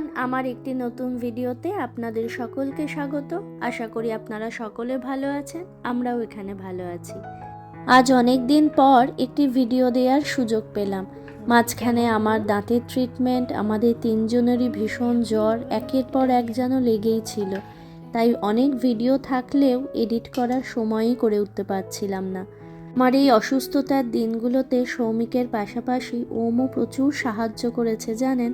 Everyone, আমার একটি নতুন ভিডিওতে আপনাদের সকলকে স্বাগত। আশা করি আপনারা সকলে ভালো আছেন, আমরাও এখানে ভালো আছি। আজ অনেক দিন পর একটি ভিডিও দেওয়ার সুযোগ পেলাম। মাঝখানে আমার দাঁতের ট্রিটমেন্ট আমাদের তিনজনেরই ভীষণ জ্বর, একের পর এক যেন লেগেই ছিল। তাই অনেক ভিডিও থাকলেও এডিট করার সময়ই করে উঠতে পারছিলাম না। আমার এই অসুস্থতার দিনগুলোতে সৌমিকের পাশাপাশি ওমও প্রচুর সাহায্য করেছে জানেন?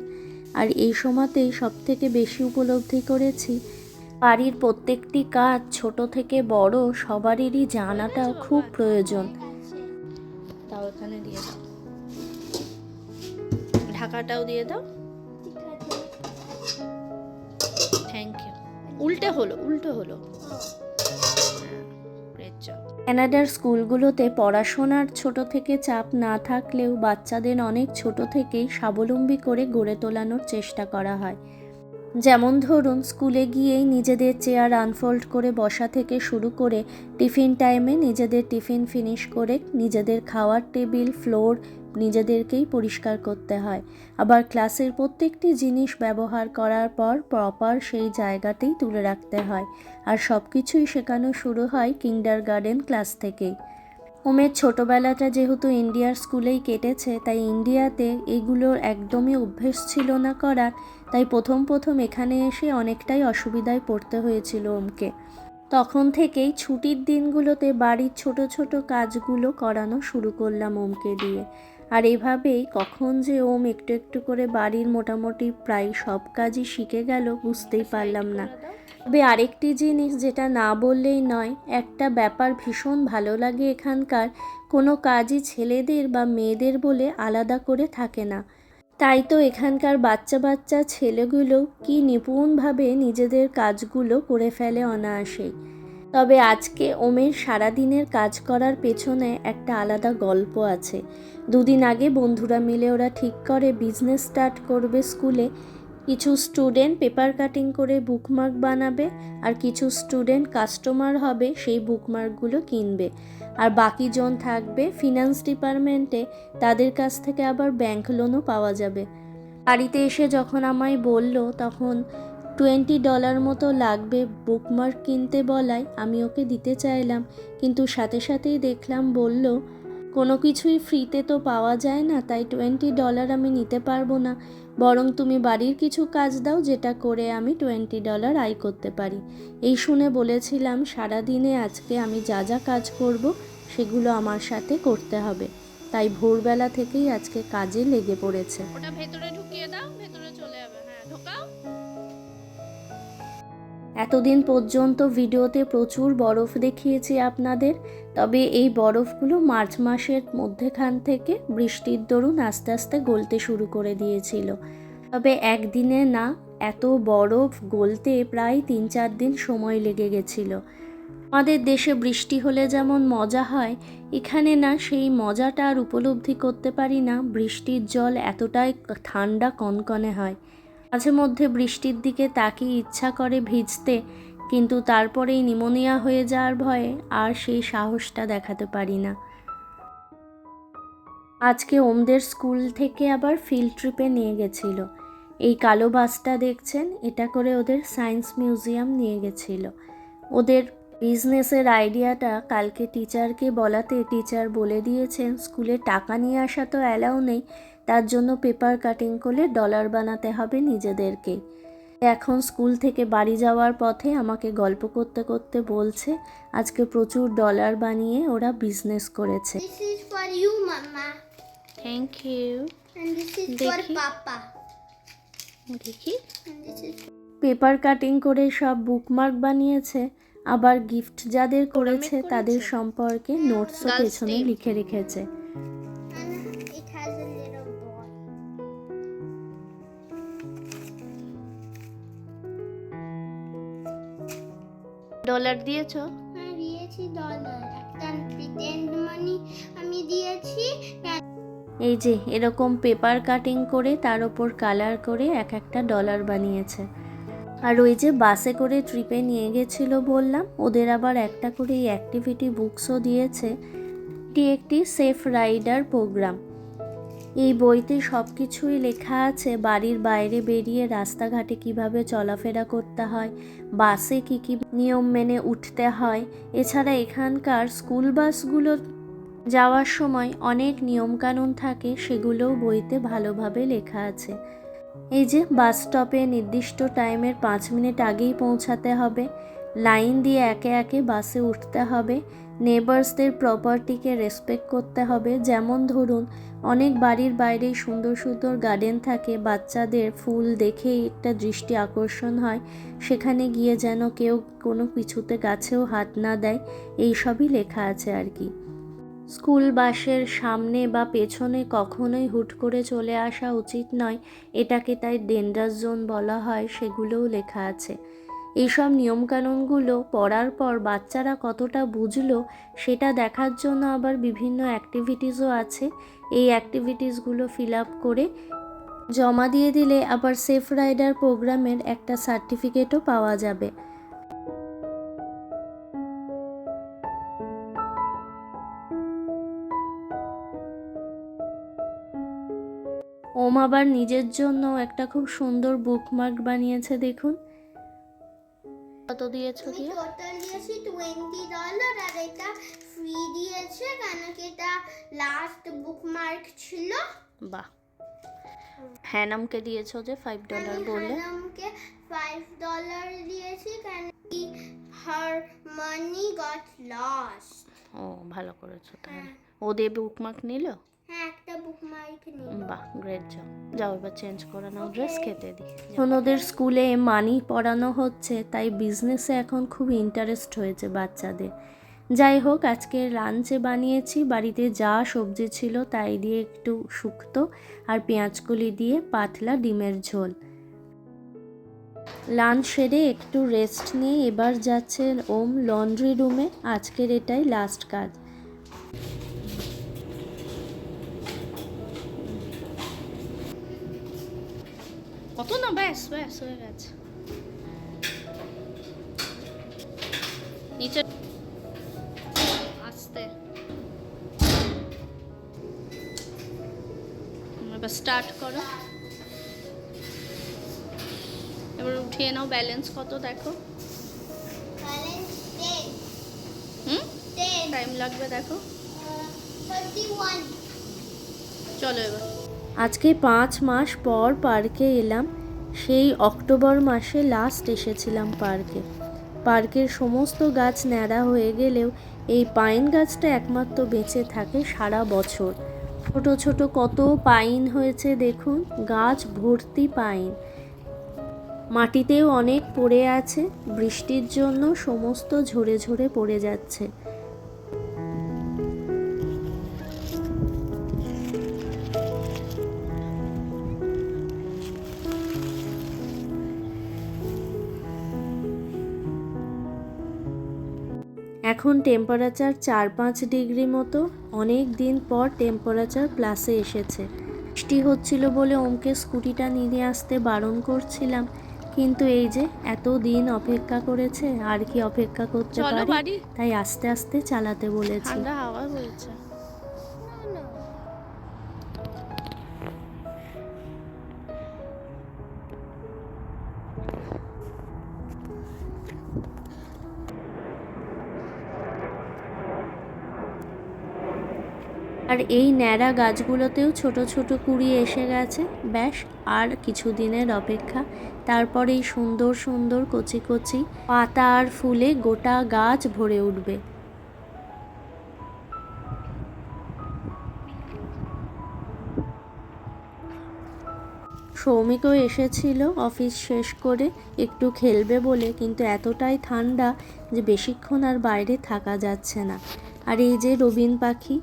আর এই সময়তেই সব থেকে বেশি উপলব্ধি করেছি বাড়ির প্রত্যেকটি কাজ ছোট থেকে বড় সবারই জানাটা খুব প্রয়োজন। তাও এখানে দিয়ে দাও। ঢাকাটাও দিয়ে দাও। থ্যাংক ইউ উল্টে হলো উল্টো হলো। job. ক্যানাডার স্কুলগুলোতে পড়াশোনার ছোট থেকে চাপ না থাকলেও বাচ্চাদের অনেক ছোট থেকেই স্বাবলম্বী করে গড়ে তোলানোর চেষ্টা করা হয়। যেমন ধরুন, স্কুলে গিয়েই নিজেদের চেয়ার আনফোল্ড করে বসা থেকে শুরু করে টিফিন টাইমে নিজেদের টিফিন ফিনিশ করে নিজেদের খাওয়ার টেবিল ফ্লোর নিজেদেরকেই পরিষ্কার করতে হয়। আবার ক্লাসের প্রত্যেকটি জিনিস ব্যবহার করার পর প্রপার সেই জায়গাতেই তুলে রাখতে হয়। আর সব কিছুই শেখানো শুরু হয় কিন্ডার গার্ডেন ক্লাস থেকেই। ওমের ছোটোবেলাটা যেহেতু ইন্ডিয়ার স্কুলেই কেটেছে, তাই ইন্ডিয়াতে এগুলোর একদমই অভ্যেস ছিল না করার, তাই প্রথম প্রথম এখানে এসে অনেকটাই অসুবিধায় পড়তে হয়েছিল ওমকে তখন থেকেই ছুটির দিনগুলোতে বাড়ির ছোট ছোট কাজগুলো করানো শুরু করলাম ওমকে দিয়ে। আর এভাবেই কখন যে ওম একটু একটু করে বাড়ির মোটামুটি প্রায় সব কাজই শিখে গেল বুঝতেই পারলাম না। তবে আরেকটি জিনিস যেটা না বললেই নয়, একটা ব্যাপার ভীষণ ভালো লাগে এখানকার। কোনো কাজই ছেলেদের বা মেয়েদের বলে আলাদা করে থাকে না। তাই তো এখানকার বাচ্চা বাচ্চা ছেলেগুলো কি নিপুণভাবে নিজেদের কাজগুলো করে ফেলে অনায়াসেই তবে আজকে ওমের সারাদিনের কাজ করার পেছনে একটা আলাদা গল্প আছে। দুদিন আগে বন্ধুরা মিলে ওরা ঠিক করে বিজনেস স্টার্ট করবে স্কুলে। কিছু স্টুডেন্ট পেপার কাটিং করে বুকমার্ক বানাবে, আর কিছু স্টুডেন্ট কাস্টমার হবে সেই বুকমার্কগুলো কিনবে। আর বাকি জন থাকবে ফিনান্স ডিপার্টমেন্টে তাদের কাছ থেকে আবার ব্যাংক লোনও পাওয়া যাবে। বাড়িতে এসে যখন আমায় বলল, তখন টোয়েন্টি ডলার মতো লাগবে বুকমার্ক কিনতে বলায় আমি ওকে দিতে চাইলাম। কিন্তু সাথে সাথেই দেখলাম বলল কোনো কিছুই ফ্রিতে তো পাওয়া যায় না, তাই টোয়েন্টি ডলার আমি নিতে পারব না। বরং তুমি বাড়ির কিছু কাজ দাও, যেটা করে আমি টোয়েন্টি ডলার আয় করতে পারি। এই শুনে বলেছিলাম, সারাদিনে আজকে আমি যা যা কাজ করব, সেগুলো আমার সাথে করতে হবে। তাই ভোরবেলা থেকেই আজকে কাজে লেগে পড়েছে। ওটা ভেতরে ঢুকিয়ে দাও, ভেতরে চলে যাবে। হ্যাঁ ঢোকাও। এতদিন পর্যন্ত ভিডিওতে প্রচুর বরফ দেখিয়েছি আপনাদের, তবে এই বরফগুলো মার্চ মাসের মধ্যেখান থেকে বৃষ্টির দরুন আস্তে আস্তে গলতে শুরু করে দিয়েছিল। তবে একদিনে না, এত বরফ গলতে প্রায় তিন চার দিন সময় লেগে গেছিল। আমাদের দেশে বৃষ্টি হলে যেমন মজা হয়, এখানে না সেই মজাটা আর উপলব্ধি করতে পারি না, বৃষ্টির জল এতটাই ঠান্ডা কনকনে হয়। মাঝে মধ্যে বৃষ্টির দিকে তাকিয়ে ইচ্ছা করে ভিজতে, কিন্তু তারপরেই নিমোনিয়া হয়ে যাওয়ার ভয়ে আর সেই সাহসটা দেখাতে পারি না। আজকে ওমদের স্কুল থেকে আবার ফিল্ড ট্রিপে নিয়ে গেছিল। এই কালো বাসটা দেখছেন, এটা করে ওদের সায়েন্স মিউজিয়াম নিয়ে গেছিল। ওদের বিজনেসের আইডিয়াটা কালকে টিচারকে বলাতে টিচার বলে দিয়েছেন স্কুলে টাকা নিয়ে আসা তো অ্যালাউ নেই তার জন্য পেপার কাটিং করে ডলার বানাতে হবে নিজেদেরকেই এখন স্কুল থেকে বাড়ি যাওয়ার পথে আমাকে গল্প করতে করতে বলছে আজকে প্রচুর ডলার বানিয়ে ওরা বিজনেস করেছে This is for you, Mama. Thank you And this is for Dekhi. Papa. দেখি And this is paper cutting করে সব বুকমার্ক বানিয়েছে আবার গিফট যাদের করেছে? তাদের সম্পর্কে নোটসও Girls পেছনে লিখে রেখেছে. ডলার দিয়েছ? আমি দিয়েছি ডলার একটা প্রিটেন্ড মানি আমি দিয়েছি। এই যে এরকম পেপার কাটিং করে তার ওপর কালার করে এক একটা ডলার বানিয়েছে। আর ওই যে বাসে করে ট্রিপে নিয়ে গেছিল বললাম, ওদের আবার একটা করে এই অ্যাক্টিভিটি বুকসও দিয়েছে, এটি একটি সেফ রাইডার প্রোগ্রাম এই বইতে সব কিছুই লেখা আছে, বাড়ির বাইরে বেরিয়ে রাস্তাঘাটে কীভাবে চলাফেরা করতে হয়, বাসে কি কি নিয়ম মেনে উঠতে হয়, এছাড়া এখানকার স্কুল বাসগুলো যাওয়ার সময় অনেক নিয়মকানুন থাকে, সেগুলোও বইতে ভালোভাবে লেখা আছে। এই যে বাস স্টপে নির্দিষ্ট টাইমের পাঁচ মিনিট আগেই পৌঁছাতে হবে। লাইন দিয়ে একে একে বাসে উঠতে হবে। নেবার্সদের প্রপার্টিকে রেসপেক্ট করতে হবে। যেমন ধরুন, অনেক বাড়ির বাইরে সুন্দর সুন্দর গার্ডেন থাকে। বাচ্চাদের ফুল দেখেই একটা দৃষ্টি আকর্ষণ হয়। সেখানে গিয়ে যেন কেউ কোনো কিছুতে গাছেও হাত না দেয়। এইসবই লেখা আছে আর কি। স্কুল বাসের সামনে বা পেছনে কখনোই হুট করে চলে আসা উচিত নয়। এটাকে তাই ডেঞ্জার জোন বলা হয়, সেগুলোও লেখা আছে। এইসব নিয়মকানুনগুলো পড়ার পর বাচ্চারা কতটা বুঝলো, সেটা দেখার জন্য আবার বিভিন্ন অ্যাক্টিভিটিসও আছে। এই অ্যাক্টিভিটিসগুলো ফিল আপ করে জমা দিয়ে দিলে আবার সেফ রাইডার প্রোগ্রামের একটা সার্টিফিকেটও পাওয়া যাবে। আবার নিজের জন্য একটা খুব সুন্দর বুকমার্ক বানিয়েছে দেখুন। কত দিয়েছ দিয়ে টোটাল দিয়েছি টোয়েন্টি ডলার আর এটা ফ্রি দিয়েছে কেন কি এটা লাস্ট বুকমার্ক ছিল। বাহ। হ্যানামকে দিয়েছ যে ফাইভ ডলার আমি বললে হারামকে ফাইভ ডলার দিয়েছি কেন কি হার মানি গট লস্ট ও ভালো করেছ তাহলে। হ্যাঁ। ও দিয়ে বুকমার্ক নিল? হ্যাঁ বাহ গ্রেট জব যাও এবার চেঞ্জ করে নাও ড্রেস খেতে দিই। এখন ওদের স্কুলে মানি পড়ানো হচ্ছে তাই বিজনেসে এখন খুব ইন্টারেস্ট হয়েছে বাচ্চাদের। যাই হোক আজকে লাঞ্চে বানিয়েছি বাড়িতে যা সবজি ছিল তাই দিয়ে একটু শুক্তো আর পেঁয়াজকলি দিয়ে পাতলা ডিমের ঝোল। লাঞ্চ সেরে একটু রেস্ট নিয়ে এবার যাচ্ছে ওম লন্ড্রি রুমে আজকের এটাই লাস্ট কাজ। কত না ব্যাস ব্যাস হয়ে গেছে। নিচে আস্তে। এবার স্টার্ট করো। এবার উঠিয়ে নাও ব্যালেন্স কত দেখো? হুম? টাইম লাগবে দেখো। ওয়ান চলো এবার। আজকে পাঁচ মাস পর পার্কে এলাম। সেই অক্টোবর মাসে লাস্ট এসেছিলাম পার্কে। পার্কের সমস্ত গাছ ন্যাড়া হয়ে গেলেও এই পাইন গাছটা একমাত্র বেঁচে থাকে সারা বছর। ছোট ছোট কত পাইন হয়েছে দেখুন, গাছ ভর্তি পাইন। মাটিতেও অনেক পড়ে আছে, বৃষ্টির জন্য সমস্ত ঝরে ঝরে পড়ে যাচ্ছে। এখন টেম্পারেচার চার পাঁচ ডিগ্রি মতো। অনেক দিন পর টেম্পারেচার প্লাসে এসেছে। বৃষ্টি হচ্ছিল বলে ওমকে স্কুটিটা নিয়ে আসতে বারণ করছিলাম। কিন্তু এই যে এত দিন অপেক্ষা করেছে আর কি অপেক্ষা করতে পারি? তাই আস্তে আস্তে চালাতে বলেছি। আর এই ন্যাড়া গাছগুলোতেও ছোট ছোট কুড়ি এসে গেছে। ব্যাস, আর কিছু দিনের অপেক্ষা। তারপরেই সুন্দর সুন্দর কচি কচি পাতা আর ফুলে গোটা গাছ ভরে উঠবে। সৌমিকও এসেছিল অফিস শেষ করে। একটু খেলবে বলে, কিন্তু এতটাই ঠান্ডা যে বেশিক্ষণ আর বাইরে থাকা যাচ্ছে না। আর এই যে রবিন পাখি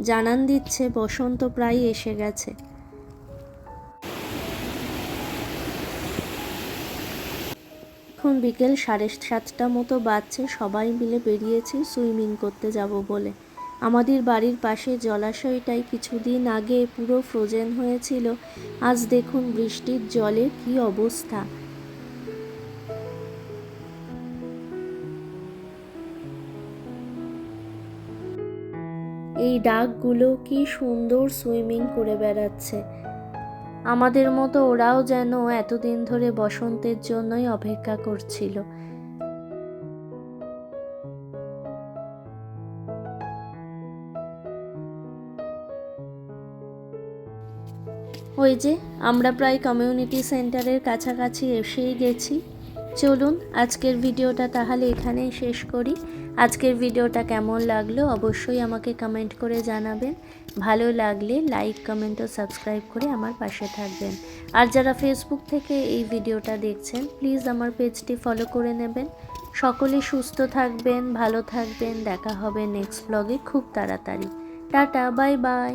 জানান দিচ্ছে, বসন্ত প্রায় এসে গেছে। এখন বিকেল সাড়ে সাতটা মতো বাজছে, সবাই মিলে বেরিয়েছি সুইমিং করতে যাব বলে। আমাদের বাড়ির পাশে জলাশয়টাই কিছুদিন আগে পুরো ফ্রোজেন হয়েছিল। আজ দেখুন বৃষ্টির জলে কি অবস্থা। এই ডাকগুলো কি সুন্দর সুইমিং করে বেড়াচ্ছে। আমাদের মতো ওরাও যেন এতদিন ধরে বসন্তের জন্যই অপেক্ষা করছিল। ওই যে, আমরা প্রায় কমিউনিটি সেন্টারের কাছাকাছি এসেই গেছি। চলুন, আজকের ভিডিওটা তাহলে এখানেই শেষ করি। আজকের ভিডিওটা কেমন লাগল অবশ্যই আমাকে কমেন্ট করে জানাবেন। ভালো লাগলে লাইক কমেন্ট ও সাবস্ক্রাইব করে আমার পাশে থাকবেন। আর যারা ফেসবুক থেকে এই ভিডিওটা দেখছেন প্লিজ আমার পেজটি ফলো করে নেবেন। সকলে সুস্থ থাকবেন, ভালো থাকবেন। দেখা হবে নেক্সট ব্লগে খুব তাড়াতাড়ি। Tata bye bye